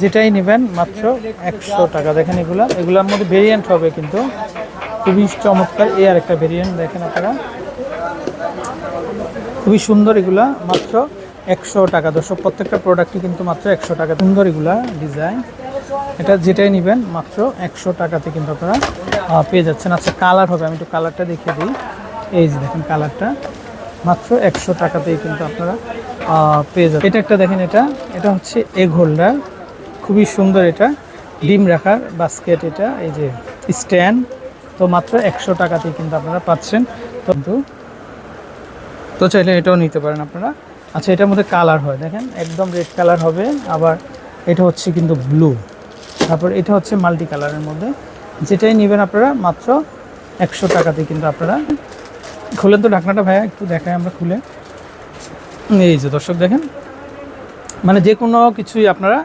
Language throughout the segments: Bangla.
যেটাই নেবেন মাত্র একশো টাকা। দেখেন এগুলা। এগুলোর মধ্যে ভেরিয়েন্ট হবে কিন্তু। খুবই চমৎকার এ আর একটা ভেরিয়েন্ট দেখেন আপনারা। খুবই সুন্দর এগুলা। মাত্র একশো টাকা। দর্শক, প্রত্যেকটা প্রোডাক্টই কিন্তু মাত্র একশো টাকা। সুন্দর এগুলা ডিজাইন এটা যেটাই নেবেন মাত্র একশো টাকাতে কিন্তু আপনারা পেয়ে যাচ্ছেন। আচ্ছা কালার হবে। আমি একটু কালারটা দেখিয়ে দিই। এই যে দেখেন কালারটা মাত্র একশো টাকাতেই কিন্তু আপনারা পেয়ে যাবেন এটা একটা দেখেন এটা। এটা হচ্ছে এগ হোল্ডার খুবই সুন্দর এটা। ডিম রাখার বাস্কেট এটা, এই যে স্ট্যান্ড তো মাত্র একশো টাকাতেই কিন্তু আপনারা পাচ্ছেন। কিন্তু তো চাইলে এটাও নিতে পারেন আপনারা। আচ্ছা এটার মধ্যে কালার হয়। দেখেন, একদম রেড কালার হবে। আবার এটা হচ্ছে কিন্তু ব্লু তারপর এটা হচ্ছে মাল্টি কালারের মধ্যে। যেটাই নেবেন আপনারা মাত্র একশো টাকাতে কিন্তু আপনারা খুলেন তো ঢাকনাটা ভাইয়া, একটু দেখায় আমরা খুলে। এই যে দর্শক দেখেন মানে যে কোনো কিছুই আপনারা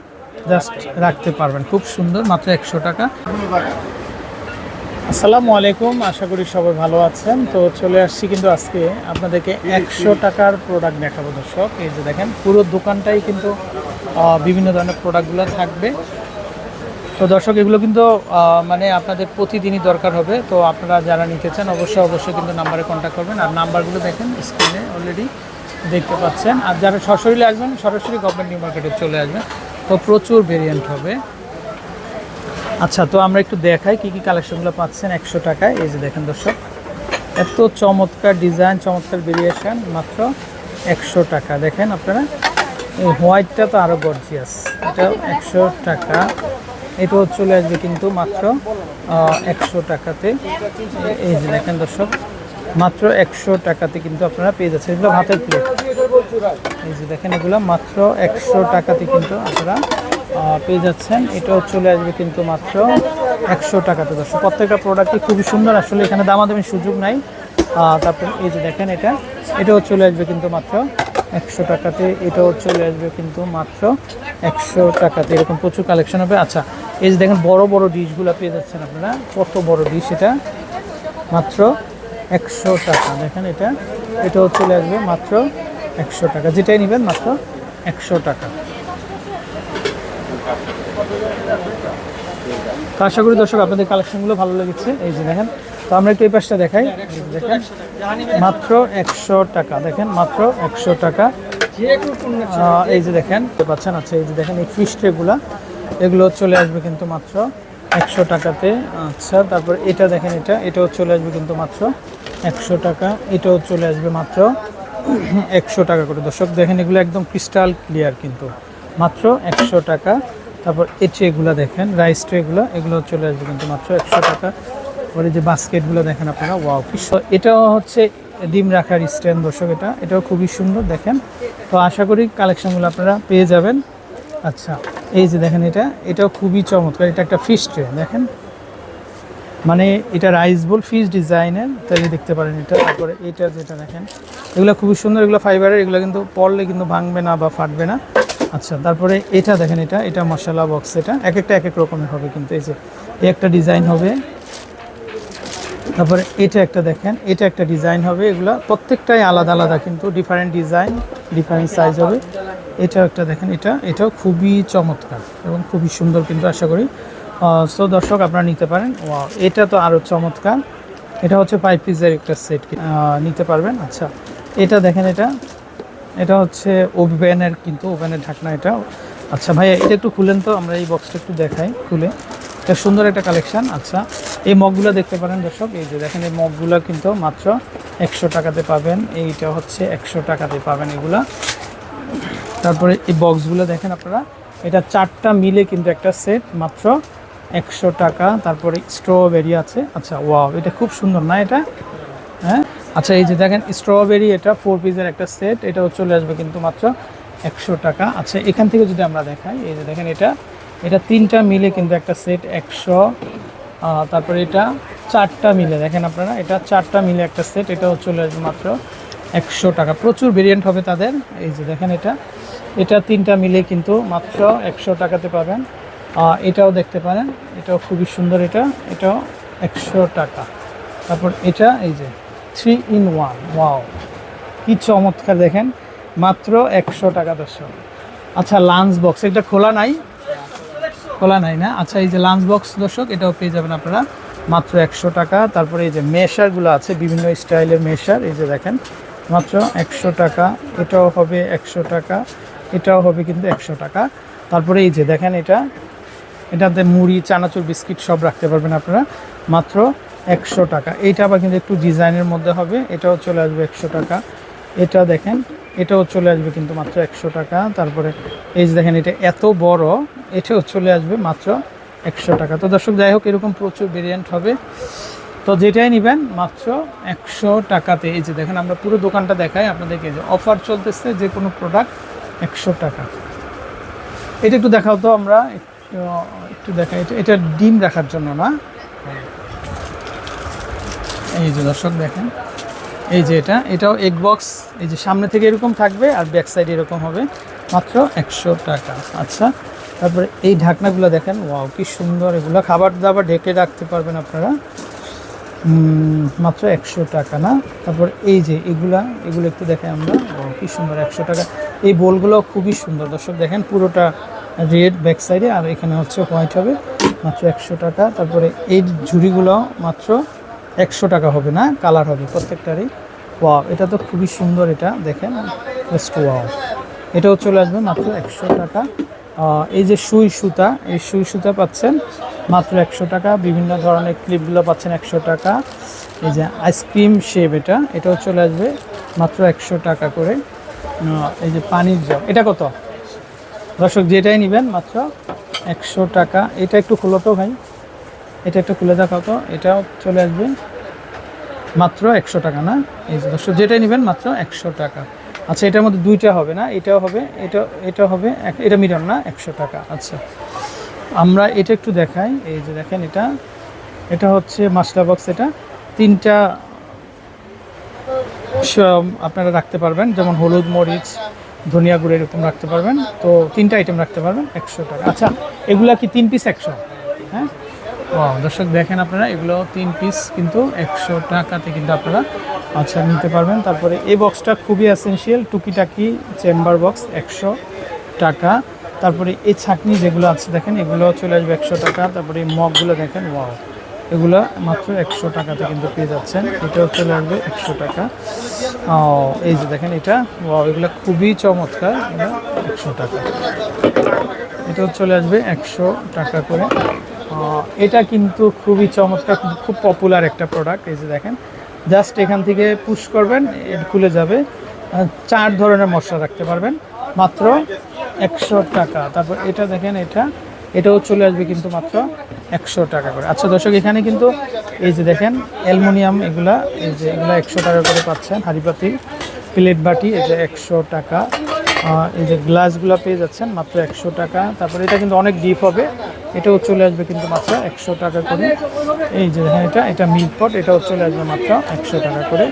জাস্ট রাখতে পারবেন। খুব সুন্দর, মাত্র একশো টাকা। আসসালামু আলাইকুম, আশা করি সবাই ভালো আছেন। তো চলে আসছি কিন্তু আজকে আপনাদেরকে একশো টাকার প্রোডাক্ট দেখাবো দর্শক। এই যে দেখেন, পুরো দোকানটাই কিন্তু বিভিন্ন ধরনের প্রোডাক্টগুলো থাকবে। তো দর্শক, এগুলো কিন্তু মানে আপনাদের প্রতিদিনই দরকার হবে। তো আপনারা যারা নিতে চান, অবশ্যই অবশ্যই কিন্তু নাম্বারে কন্ট্যাক্ট করবেন। আর নাম্বারগুলো দেখেন স্ক্রিনে অলরেডি দেখতে পাচ্ছেন। আর যারা সরাসরি আসবেন, সরাসরি গভর্নমেন্ট নিউ মার্কেটে চলে আসবেন। তো প্রচুর ভেরিয়েন্ট হবে। আচ্ছা তো আমরা একটু দেখাই কি কি কালেকশনগুলো পাচ্ছেন একশো টাকায়। এই যে দেখেন দর্শক, এত চমৎকার ডিজাইন চমৎকার ভেরিয়েশন মাত্র একশো টাকা। দেখেন আপনারা, এই হোয়াইটটা তো আরও গর্জিয়াস এটাও একশো টাকা। এটাও চলে আসবে কিন্তু মাত্র একশো টাকাতে। এই যে দেখেন দর্শক মাত্র একশো টাকাতে কিন্তু আপনারা পেয়ে যাচ্ছেন। এগুলো ভাতের প্লেট এই যে দেখেন এগুলো মাত্র একশো টাকাতে কিন্তু আপনারা পেয়ে যাচ্ছেন। এটাও চলে আসবে কিন্তু মাত্র একশো টাকাতে। দর্শক, প্রত্যেকটা প্রোডাক্টই খুবই সুন্দর। আসলে এখানে দামাদামির সুযোগ নাই। তারপর এই যে দেখেন এটা, এটাও চলে আসবে কিন্তু মাত্র একশো টাকাতে। এটাও চলে আসবে কিন্তু মাত্র একশো টাকাতে। এরকম প্রচুর কালেকশন হবে। আচ্ছা এই যে দেখেন বড় বড় ডিশগুলো পেয়ে যাচ্ছেন আপনারা। কত বড় ডিশ এটা? মাত্র একশো টাকা। দেখেন এটা। এটাও চলে আসবে মাত্র একশো টাকা। যেটাই নেবেন মাত্র একশো টাকা। তো আশা করি দর্শক, আপনাদের কালেকশনগুলো ভালো লেগেছে। এই যে দেখেন। তো আমরা একটু এই পাশটা দেখাই। দেখেন, মাত্র একশো টাকা। দেখেন, মাত্র একশো টাকা। এই যে দেখেন পাচ্ছেন? আচ্ছা এই যে দেখেন, এই ট্রেগুলা এগুলো চলে আসবে কিন্তু মাত্র একশো টাকাতে। আচ্ছা তারপর এটা দেখেন এটা, এটাও চলে আসবে কিন্তু মাত্র একশো টাকা, এটাও চলে আসবে মাত্র একশো টাকা করে। দর্শক, দেখেন এগুলো একদম ক্রিস্টাল ক্লিয়ার কিন্তু। মাত্র একশো টাকা। তারপর এই ট্রেগুলো দেখেন রাইস ট্রেগুলো, এগুলো চলে আসবে কিন্তু মাত্র একশো টাকা। পরে যে বাস্কেটগুলো দেখেন আপনারা ওয়াও এটাও হচ্ছে ডিম রাখার স্ট্যান্ড দর্শক এটা। এটাও খুবই সুন্দর, দেখেন। তো আশা করি কালেকশনগুলো আপনারা পেয়ে যাবেন। আচ্ছা এই যে দেখেন এটা, এটাও খুবই চমৎকার, এটা একটা ফিশ ট্রে দেখেন। মানে এটা রাইস বোল ফিশ ডিজাইনের তাহলে দেখতে পারেন এটা। তারপরে এটা যেটা দেখেন, এগুলো খুবই সুন্দর, এগুলো ফাইবারের এগুলো কিন্তু পড়লে কিন্তু ভাঙবে না বা ফাটবে না। আচ্ছা তারপরে এটা দেখেন এটা এটা মশলা বক্স এটা। এক একটা এক এক রকমের হবে কিন্তু এই যে একটা ডিজাইন হবে। তারপরে এটা একটা দেখেন, এটা একটা ডিজাইন হবে, এগুলো প্রত্যেকটাই আলাদা আলাদা কিন্তু ডিফারেন্ট ডিজাইন ডিফারেন্ট সাইজ হবে। এটাও একটা দেখেন, এটা, এটাও খুবই চমৎকার এবং খুবই সুন্দর কিন্তু আশা করি। সো দর্শক আপনারা নিতে পারেন। এটা তো আরও চমৎকার। এটা হচ্ছে ফাইভ পিসের একটা সেট নিতে পারবেন। আচ্ছা এটা দেখেন এটা। এটা হচ্ছে ওভেনের কিন্তু, ওভেনের ঢাকনা এটা। আচ্ছা ভাইয়া, এটা একটু খুলেন তো, আমরা এই বক্সটা একটু দেখাই খুলে। এটা সুন্দর একটা কালেকশন। আচ্ছা এই মগগুলো দেখতে পারেন দর্শক, এই যে দেখেন, এই মগগুলো কিন্তু মাত্র একশো টাকাতে পাবেন। এইটা হচ্ছে একশো টাকাতে পাবেন এগুলা। তারপরে এই বক্সগুলো দেখেন আপনারা, এটা চারটা মিলে কিন্তু একটা সেট, মাত্র একশো টাকা। তারপরে স্ট্রবেরি আছে। আচ্ছা ওয়াও, এটা খুব সুন্দর না এটা? হ্যাঁ? আচ্ছা এই যে দেখেন, স্ট্রবেরি এটা ফোর পিসের একটা সেট, এটাও চলে আসবে কিন্তু মাত্র একশো টাকা। আচ্ছা এখান থেকে যদি আমরা দেখাই, এই যে দেখেন এটা এটা তিনটা মিলে কিন্তু একটা সেট একশো তারপরে এটা চারটা মিলে। দেখেন আপনারা, এটা চারটা মিলে একটা সেট এটাও চলে আসবে মাত্র একশো টাকা। প্রচুর ভেরিয়েন্ট হবে তাদের। এই যে দেখেন এটা। এটা তিনটা মিলে কিন্তু মাত্র একশো টাকাতে পাবেন। এটাও দেখতে পারেন। এটাও খুবই সুন্দর এটা। এটাও একশো টাকা। তারপর এটা, এই যে থ্রি ইন ওয়ান ওয়াও কি চমৎকার দেখেন। মাত্র একশো টাকা দর্শক। আচ্ছা লাঞ্চ বক্স এটা খোলা নাই। খোলা নাই না। আচ্ছা এই যে লাঞ্চ বক্স দর্শক, এটাও পেয়ে যাবেন আপনারা। মাত্র একশো টাকা। তারপরে এই যে মেশারগুলো আছে, বিভিন্ন স্টাইলের মেশার, এই যে দেখেন, মাত্র একশো টাকা। এটাও হবে একশো টাকা। এটাও হবে কিন্তু একশো টাকা। তারপরে এই যে দেখেন এটা। এটাতে মুড়ি, চানাচুর, বিস্কিট সব রাখতে পারবেন আপনারা। মাত্র একশো টাকা। এইটা আবার কিন্তু একটু ডিজাইনের মধ্যে হবে। এটাও চলে আসবে একশো টাকা। এটা দেখেন, এটাও চলে আসবে কিন্তু মাত্র একশো টাকা। তারপরে এই যে দেখেন, এটা এত বড়, এটাও চলে আসবে মাত্র একশো টাকা। তো দর্শক, যাই হোক, এরকম প্রচুর ভেরিয়েন্ট হবে। তো যেটাই নেবেন, মাত্র একশো টাকাতে। এই যে দেখেন, আমরা পুরো দোকানটা দেখাই আপনাদেরকে। যে অফার চলতেছে যে কোনো প্রোডাক্ট একশো টাকা। এটা একটু দেখাও তো আমরা। একটু দেখাই। এটা এটা ডিম রাখার জন্য না? এই যে দর্শক, দেখেন। এই যে এটা, এটাও এগ বক্স এই যে সামনে থেকে এরকম থাকবে আর ব্যাক সাইড এরকম হবে। মাত্র একশো টাকা। আচ্ছা তারপরে এই ঢাকনাগুলো দেখেন, ওয়াও, কি সুন্দর। এগুলো খাবার দাবার ঢেকে রাখতে পারবেন আপনারা। মাত্র একশো টাকা না? তারপর এই যে এগুলা, এগুলো একটু দেখেন আমরা। ও কি সুন্দর, একশো টাকা। এই বোলগুলো খুবই সুন্দর। দর্শক, দেখেন পুরোটা রেড ব্যাক সাইডে আর এখানে হচ্ছে হোয়াইট হবে। মাত্র একশো টাকা। তারপরে এই ঝুড়িগুলো মাত্র একশো টাকা হবে না? কালার হবে প্রত্যেকটারই। ওয়াও এটা তো খুবই সুন্দর এটা, দেখেন। জাস্ট ওয়াও এটাও চলে আসবে মাত্র একশো টাকা। এই যে সুই সুতা, এই সুই সুতা পাচ্ছেন মাত্র একশো টাকা। বিভিন্ন ধরনের ক্লিপগুলো পাচ্ছেন একশো টাকা। এই যে আইসক্রিম শেপ এটা, এটাও চলে আসবে মাত্র একশো টাকা করে। এই যে পানির জগ, এটা কত? দর্শক, যেটাই নেবেন মাত্র একশো টাকা। এটা একটু খুলো তো ভাই। এটা একটু খুলে দেখাও তো। এটাও চলে আসবে। মাত্র একশো টাকা না? এই যে দর্শক, যেটাই নেবেন মাত্র একশো টাকা। আচ্ছা এটার মধ্যে দুইটা হবে না? এটাও হবে, এটা এটা হবে এটা মিডিয়াম না? একশো টাকা। আচ্ছা। আমরা এটা একটু দেখাই। এই যে দেখেন এটা। এটা হচ্ছে মাসলা বক্স এটা। তিনটা আপনারা রাখতে পারবেন। যেমন হলুদ, মরিচ, ধনিয়া গুঁড়ো এরকম রাখতে পারবেন। তো তিনটা আইটেম রাখতে পারবেন, একশো টাকা। আচ্ছা এগুলা কি তিন পিস একশো? হ্যাঁ? দর্শক দেখেন আপনারা এগুলো তিন পিস কিন্তু একশো টাকাতে কিন্তু আপনারা আচ্ছা নিতে পারবেন। তারপরে এই বক্সটা খুবই এসেনশিয়াল টুকিটাকি চেম্বার বক্স একশো টাকা। তারপরে এই ছাকনি যেগুলো আছে দেখেন এগুলো চলে আসবে একশো টাকা। তারপরে এই মগগুলো দেখেন ওয়াও এগুলো মাত্র একশো টাকাতে কিন্তু পেয়ে যাচ্ছেন। এটাও চলে আসবে একশো টাকা। ও, এই যে দেখেন এটা ওয়াও এগুলো খুবই চমৎকার একশো টাকা। এটাও চলে আসবে একশো টাকা করে। এটা কিন্তু খুবই চমৎকার খুব পপুলার একটা প্রোডাক্ট এই যে দেখেন। জাস্ট এখান থেকে পুশ করবেন খুলে যাবে। চার ধরনের মশলা রাখতে পারবেন, মাত্র একশো টাকা। তারপর এটা দেখেন, এটা, এটাও চলে আসবে কিন্তু মাত্র একশো টাকা করে। আচ্ছা দর্শক, এখানে কিন্তু এই যে দেখেন, অ্যালমোনিয়াম এগুলা, এই যে এগুলা একশো টাকা করে পাচ্ছেন হাঁড়িপাতি প্লেট বাটি, এই যে একশো টাকা। এই যে গ্লাসগুলো পেয়ে যাচ্ছেন, মাত্র একশো টাকা। তারপরে এটা কিন্তু অনেক ডিপ হবে। এটাও চলে আসবে কিন্তু মাত্র একশো টাকা করে। এই যে দেখেন এটা এটা মিল্ক পট এটাও চলে আসবে মাত্র একশো টাকা করে।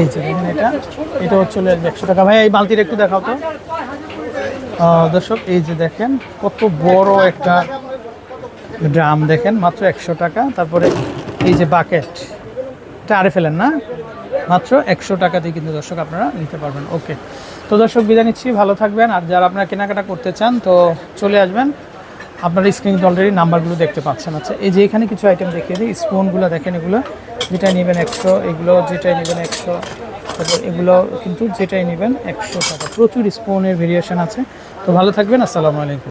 এই যে দেখেন এটা, এটাও চলে আসবে একশো টাকা। ভাই এই বালতিটা একটু দেখাও তো। দর্শক, এই যে দেখেন, কত বড় একটা ড্রাম দেখেন, মাত্র একশো টাকা। তারপরে এই যে বাকেট, এটা আরে ফেলেন না? মাত্র একশো টাকাতেই কিন্তু দর্শক আপনারা নিতে পারবেন। ওকে। তো দর্শক, বিদায় নিচ্ছি। ভালো থাকবেন। আর যারা আপনারা কেনাকাটা করতে চান, তো চলে আসবেন। আপনার স্ক্রিনে অলরেডি নাম্বারগুলো দেখতে পাচ্ছেন। আচ্ছা এই যে এখানে কিছু আইটেম দেখিয়ে দিই। স্পুনগুলো দেখেন এগুলো। যেটাই নেবেন একশো, এগুলো যেটাই নেবেন একশো। তারপর এগুলো কিন্তু যেটাই নেবেন একশো টাকা। প্রচুর স্পুনের ভেরিয়েশন আছে। তো ভালো থাকবেন। আসসালামু আলাইকুম।